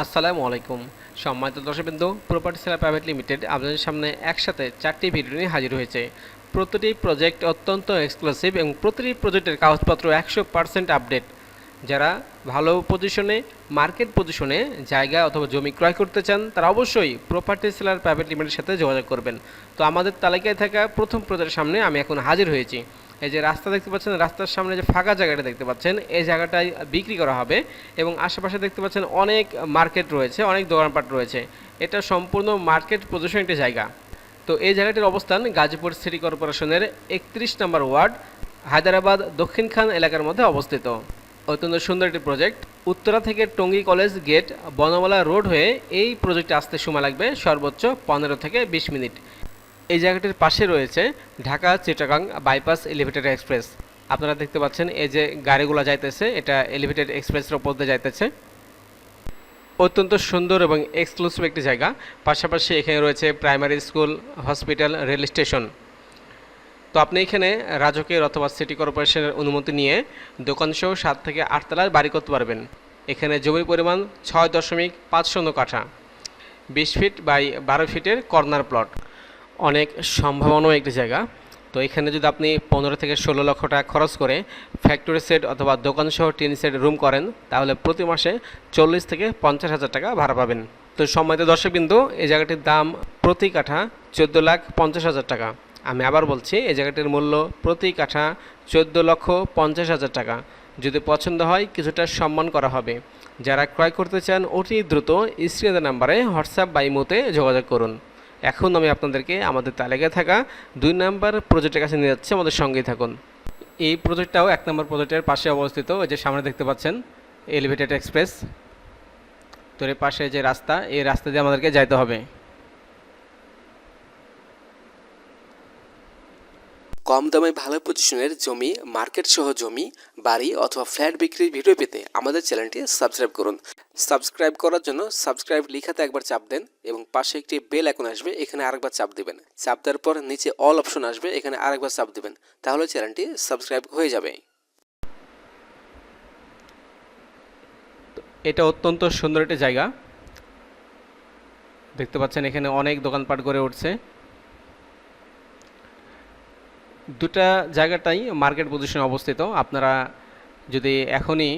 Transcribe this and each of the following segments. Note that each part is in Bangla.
আসসালামু আলাইকুম। সম্মানিত দর্শকবৃন্দ প্রপার্টি সেলার প্রাইভেট লিমিটেড আপনাদের সামনে একসাথে চারটি ভিডিও নিয়ে হাজির হয়েছে। প্রতিটি প্রজেক্ট অত্যন্ত এক্সক্লুসিভ এবং প্রতিটি প্রজেক্টের কাগজপত্র একশো পার্সেন্ট আপডেট যারা ভালো পজিশনে মার্কেট পজিশনে জায়গা অথবা জমি ক্রয় করতে চান, তারা অবশ্যই প্রপার্টি সেলার প্রাইভেট লিমিটেডের সাথে যোগাযোগ করবেন। তো আমাদের তালিকায় থাকা প্রথম প্রজেক্টের সামনে আমি এখন হাজির হয়েছি। এই যে রাস্তা দেখতে পাচ্ছেন, রাস্তার সামনে যে ফাঁকা জায়গাটা দেখতে পাচ্ছেন, এই জায়গাটাই বিক্রি করা হবে এবং আশেপাশে দেখতে পাচ্ছেন অনেক মার্কেট রয়েছে, অনেক দোকানপাট রয়েছে। এটা সম্পূর্ণ মার্কেট পজিশন একটি জায়গা। তো এই জায়গাটির অবস্থান গাজীপুর সিটি কর্পোরেশনের একত্রিশ নম্বর ওয়ার্ড, হায়দ্রাবাদ দক্ষিণ খান এলাকার মধ্যে অবস্থিত। অত্যন্ত সুন্দর একটি প্রজেক্ট। উত্তরা থেকে Tongi college gate Bonmala road হয়ে এই প্রজেক্টে আসতে সময় লাগবে সর্বোচ্চ পনেরো থেকে বিশ মিনিট। এই জায়গাটির পাশে রয়েছে Dhaka Chittagong bypass elevated express. আপনারা দেখতে পাচ্ছেন এই যে গাড়িগুলো যাইতেছে, এটা এলিভেটেড এক্সপ্রেসের ওপর দিয়ে যাইতেছে। অত্যন্ত সুন্দর এবং এক্সক্লুসিভ একটি জায়গা। পাশাপাশি এখানে রয়েছে primary school hospital rail station তো আপনি এখানে রাজকের অথবা সিটি কর্পোরেশনের অনুমতি নিয়ে দোকানসহ সাত থেকে আটতলার বাড়ি করতে পারবেন। এখানে জমির পরিমাণ ছয় দশমিক পাঁচ শূন্য কাঠা। বিশ ফিট বাই বারো ফিটের কর্নার প্লট অনেক সম্ভাবনাও একটি জায়গা। তো এখানে যদি আপনি পনেরো থেকে ষোলো লক্ষ টাকা খরচ করে ফ্যাক্টরি সেট অথবা দোকানসহ টিন সেট রুম করেন, তাহলে প্রতি মাসে চল্লিশ থেকে পঞ্চাশ হাজার টাকা ভাড়া পাবেন। তো সম্মানিত দর্শকবিন্দু, এই জায়গাটির দাম প্রতি কাঠা চোদ্দ লাখ পঞ্চাশ হাজার টাকা। আমি আবার বলছি, এই জায়গাটির মূল্য প্রতি কাঠা চোদ্দ লক্ষ পঞ্চাশ হাজার টাকা। যদি পছন্দ হয়, কিছুটা সম্মান করা হবে। যারা ক্রয় করতে চান, অতি দ্রুত স্ক্রিনের নাম্বারে হোয়াটসঅ্যাপ বা ইমোতে যোগাযোগ করুন। এখন আমি আপনাদেরকে আমাদের তালিকায় থাকা দুই নাম্বার প্রজেক্টের কাছে নিয়ে যাচ্ছি, আমাদের সঙ্গেই থাকুন। এই প্রজেক্টটাও এক নম্বর প্রজেক্টের পাশে অবস্থিত, ওই যে সামনে দেখতে পাচ্ছেন এলিভেটেড এক্সপ্রেস তো এর পাশে যে রাস্তা, এই রাস্তা দিয়ে আমাদেরকে যাইতে হবে। কম দামে ভালো পজিশনের জমি মার্কেট সহ জমি, বাড়ি অথবা ফ্ল্যাট বিক্রির ভিডিও পেতে আমাদের চ্যানেলটি সাবস্ক্রাইব করুন। সাবস্ক্রাইব করার জন্য সাবস্ক্রাইব লিখাতে একবার চাপ দেন এবং পাশে একটি বেল এখন আসবে, এখানে আরেকবার চাপ দিবেন। চাপ দেওয়ার পর নিচে অল অপশন আসবে, এখানে আরেকবার চাপ দিবেন। তাহলে চ্যানেলটি সাবস্ক্রাইব হয়ে যাবে। এটা অত্যন্ত সুন্দর একটা জায়গা। দেখতে পাচ্ছেন এখানে অনেক দোকানপাট গড়ে উঠছে। দুটা জায়গাটাই মার্কেট পজিশনে অবস্থিত। আপনারা যদি এখনই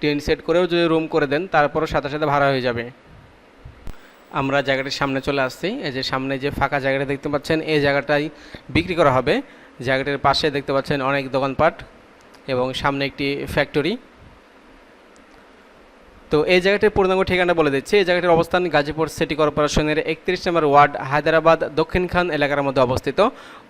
টেন সেট করেও যদি রুম করে দেন, তারপরও সাথে সাথে ভাড়া হয়ে যাবে। আমরা জায়গাটির সামনে চলে আসছি। এই যে সামনে যে ফাঁকা জায়গাটা দেখতে পাচ্ছেন, এই জায়গাটাই বিক্রি করা হবে। জায়গাটির পাশে দেখতে পাচ্ছেন অনেক দোকানপাট এবং সামনে একটি ফ্যাক্টরি তো এই জায়গাটির পূর্ণাঙ্গ ঠিকানা বলে দিচ্ছি। এই জায়গাটির অবস্থান গাজীপুর সিটি কর্পোরেশনের একত্রিশ নম্বর ওয়ার্ড, হায়দ্রাবাদ, দক্ষিণ খান এলাকার মধ্যে অবস্থিত।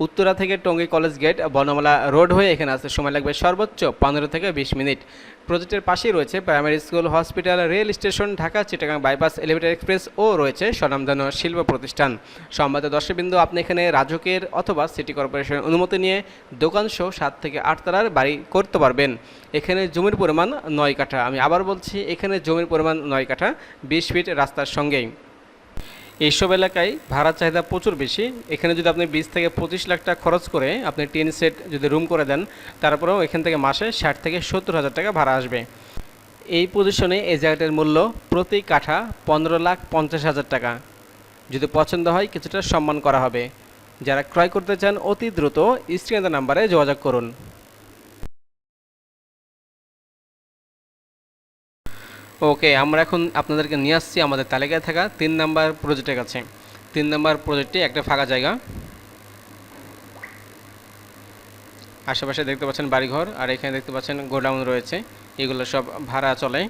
উত্তরা থেকে Tongi college gate, Bonmala road হয়ে এখানে আসতে সময় লাগবে সর্বোচ্চ পনেরো থেকে বিশ মিনিট। প্রজেক্টের পাশেই রয়েছে primary school, hospital, rail station, Dhaka, Chittagong bypass, elevated express ও রয়েছে স্বনামধন্য শিল্প প্রতিষ্ঠান। সম্বাদ দর্শকবিন্দু, আপনি এখানে রাজকের অথবা সিটি কর্পোরেশনের অনুমতি নিয়ে দোকান সহ সাত থেকে আট তলার বাড়ি করতে পারবেন। এখানে জমির পরিমাণ নয় কাঠা। আমি আবার বলছি, এখানে জমির পরিমাণ নয় কাঠা, বিশ ফিট রাস্তার সঙ্গেই। এইসব এলাকায় ভাড়ার চাহিদা প্রচুর বেশি। এখানে যদি আপনি বিশ থেকে পঁচিশ লাখ টাকা খরচ করে আপনি টিন সেট যদি রুম করে দেন, তারপরেও এখান থেকে মাসে ষাট থেকে সত্তর হাজার টাকা ভাড়া আসবে। এই পজিশনে এই জায়গাটার মূল্য প্রতি কাঠা পনেরো লাখ পঞ্চাশ হাজার টাকা। যদি পছন্দ হয়, কিছুটা সম্মান করা হবে। যারা ক্রয় করতে চান, অতি দ্রুত স্ক্রিনের নাম্বারে যোগাযোগ করুন। ওকে, আমরা এখন আপনাদেরকে নিয়ে আসছি আমাদের তালিকায় থাকা তিন নাম্বার প্রজেক্টের কাছে। তিন নাম্বার প্রজেক্টটি একটা ফাঁকা জায়গা। আশেপাশে দেখতে পাচ্ছেন বাড়িঘর, আর এখানে দেখতে পাচ্ছেন গোডাউন রয়েছে। এগুলো সব ভাড়া চলে।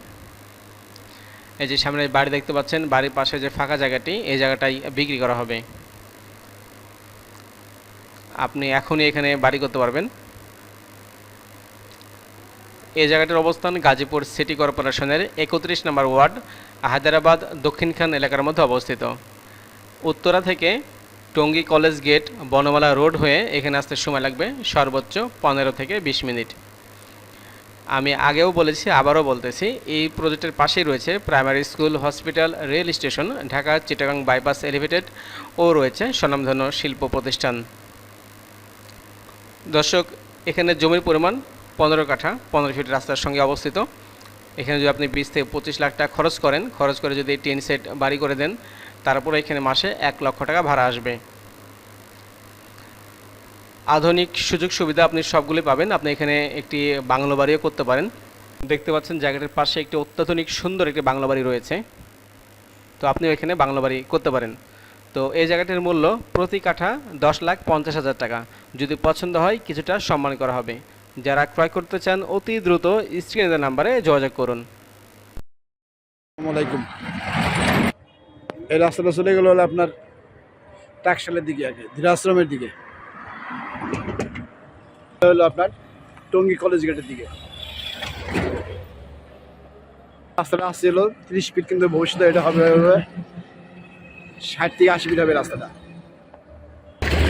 এই যে সামনে বাড়ি দেখতে পাচ্ছেন, বাড়ির পাশে যে ফাঁকা জায়গাটি, এই জায়গাটাই বিক্রি করা হবে। আপনি এখনই এখানে বাড়ি করতে পারবেন। এই জায়গাটির অবস্থান গাজীপুর সিটি কর্পোরেশনের একত্রিশ নম্বর ওয়ার্ড, হায়দ্রাবাদ, দক্ষিণখান এলাকার মধ্যে অবস্থিত। উত্তরা থেকে Tongi college gate, Bonmala road হয়ে এখানে আসতে সময় লাগবে সর্বোচ্চ পনেরো থেকে বিশ মিনিট। আমি আগেও বলেছি, আবারও বলতেছি, এই প্রজেক্টের পাশেই রয়েছে primary school, hospital, rail station, Dhaka Chittagong bypass elevated ও রয়েছে স্বনামধন্য শিল্প প্রতিষ্ঠান। দর্শক, এখানে জমির পরিমাণ পনেরো কাঠা, পনেরো ফিট রাস্তার সঙ্গে অবস্থিত। এখানে যদি আপনি বিশ থেকে পঁচিশ লাখ টাকা খরচ করেন, খরচ করে যদি টেন সেট বাড়ি করে দেন, তারপরে এখানে মাসে এক লক্ষ টাকা ভাড়া আসবে। আধুনিক সুযোগ সুবিধা আপনি সবগুলি পাবেন। আপনি এখানে একটি বাংলো বাড়িও করতে পারেন। দেখতে পাচ্ছেন জায়গাটির পাশে একটি অত্যাধুনিক সুন্দর একটি বাংলো বাড়ি রয়েছে। তো আপনিও এখানে বাংলো বাড়ি করতে পারেন। তো এই জায়গাটির মূল্য প্রতি কাঠা দশ লাখ পঞ্চাশ হাজার টাকা। যদি পছন্দ হয়, কিছুটা সম্মান করা হবে। যারা ক্রয় করতে চান, অতি দ্রুত স্ক্রিনের নাম্বারে যোগাযোগ করুন। এই রাস্তাটা চলে গেল হলো আপনার টাকশালের দিকে আগে ধীরাশ্রমের দিকে। হলো আপনার টঙ্গী কলেজ গেটের দিকে। রাস্তাটা আসছে হলো তিরিশ ফিট কিন্তু ভবিষ্যতে এটা হবে ষাট থেকে আশি ফিট হবে রাস্তাটা।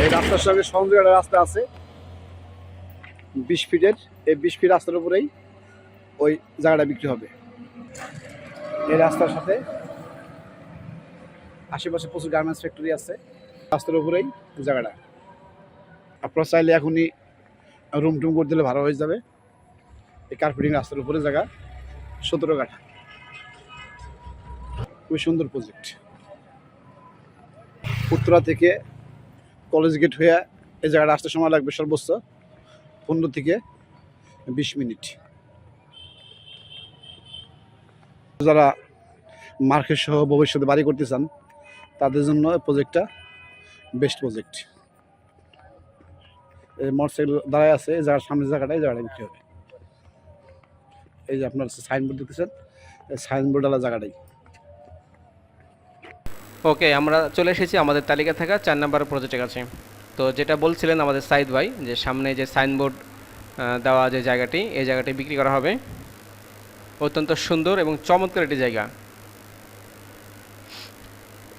এই রাস্তার সঙ্গে সংযোগ একটা রাস্তা আছে। বিশ ফিটের, এই বিশ ফিট রাস্তার উপরেই ওই জায়গাটা বিক্রি হবে। এই রাস্তার সাথে আশেপাশে প্রচুর গার্মেন্টস ফ্যাক্টরি আছে। রাস্তার উপরেই জায়গাটা। আপনারা চাইলে এখনই রুম টুম করে দিলে ভালো হয়ে যাবে। এই কার্পেটিং রাস্তার উপরে জায়গা, সতেরো কাঠা। খুবই সুন্দর প্রজেক্ট উত্তরা থেকে কলেজ গেট হয়ে এই জায়গাটা আসতে সময় লাগবে সর্বোচ্চ। পনেরো থেকে বিশ মিনিট। যারা মার্কেট সহ ভবিষ্যতে বাড়ি করতে চান, তাদের জন্য প্রজেক্টটা বেস্ট প্রজেক্ট এই মোটরসাইকেল দাঁড়ায় আছে, এই জায়গার সামনের জায়গাটা, এই জায়গাটা বিক্রি হবে। এই যে আপনার সাইনবোর্ড দেখতেছেন, এই সাইনবোর্ডওয়ালা জায়গাটাই। ওকে আমরা চলে এসেছি আমাদের তালিকা থাকা চার নাম্বার প্রজেক্টের কাছে। তো যেটা বলছিলেন আমাদের সাইদ ভাই, যে সামনে যে সাইনবোর্ড দেওয়া যে জায়গাটি, এই জায়গাটি বিক্রি করা হবে। অত্যন্ত সুন্দর এবং চমৎকার একটি জায়গা।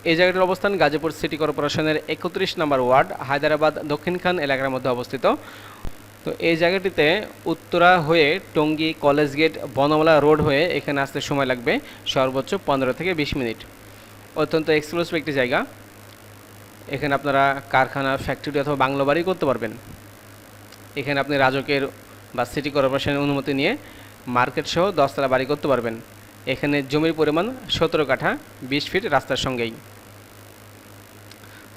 এই জায়গাটির অবস্থান গাজীপুর সিটি কর্পোরেশনের একত্রিশ নম্বর ওয়ার্ড, হায়দ্রাবাদ দক্ষিণখান এলাকার মধ্যে অবস্থিত। তো এই জায়গাটিতে উত্তরা হয়ে Tongi college gate, Bonmala road হয়ে এখানে আসতে সময় লাগবে সর্বোচ্চ পনেরো থেকে বিশ মিনিট। অত্যন্ত এক্সক্লুসিভ একটি জায়গা। এখানে আপনারা কারখানা ফ্যাক্টরি অথবা বাংলো বাড়ি করতে পারবেন। এখানে আপনি রাজকের বা সিটি কর্পোরেশনের অনুমতি নিয়ে মার্কেট সহ দশতলা বাড়ি করতে পারবেন। এখানে জমির পরিমাণ সতেরো কাঠা, বিশ ফিট রাস্তার সঙ্গেই।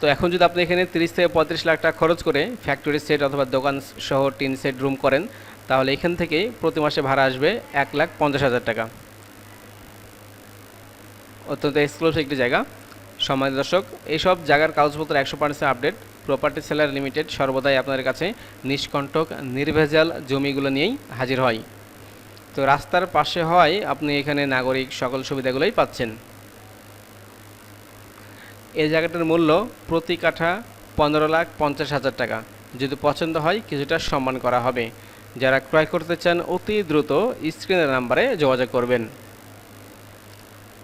তো এখন যদি আপনি এখানে তিরিশ থেকে পঁয়ত্রিশ লাখ টাকা খরচ করে ফ্যাক্টরি সেট অথবা দোকান সহ টিন সেট রুম করেন, তাহলে এখান থেকে প্রতি মাসে ভাড়া আসবে এক লাখ পঞ্চাশ হাজার টাকা। অত্যন্ত এক্সক্লুসিভ একটি জায়গা। সম্মানিত দর্শক, এইসব জায়গার কাগজপত্র একশো percent update property seller limited সর্বদাই আপনাদের কাছে নিষ্কণ্টক, নির্ভেজাল জমিগুলো নিয়েই হাজির হয়। তো রাস্তার পাশে হওয়ায় আপনি এখানে নাগরিক সকল সুবিধাগুলোই পাচ্ছেন। এই জায়গাটার মূল্য প্রতি কাঠা পনেরো লাখ পঞ্চাশ হাজার টাকা। যদি পছন্দ হয়, কিছুটা সম্মান করা হবে। যারা ক্রয় করতে চান, অতি দ্রুত স্ক্রিনের নাম্বারে যোগাযোগ করবেন।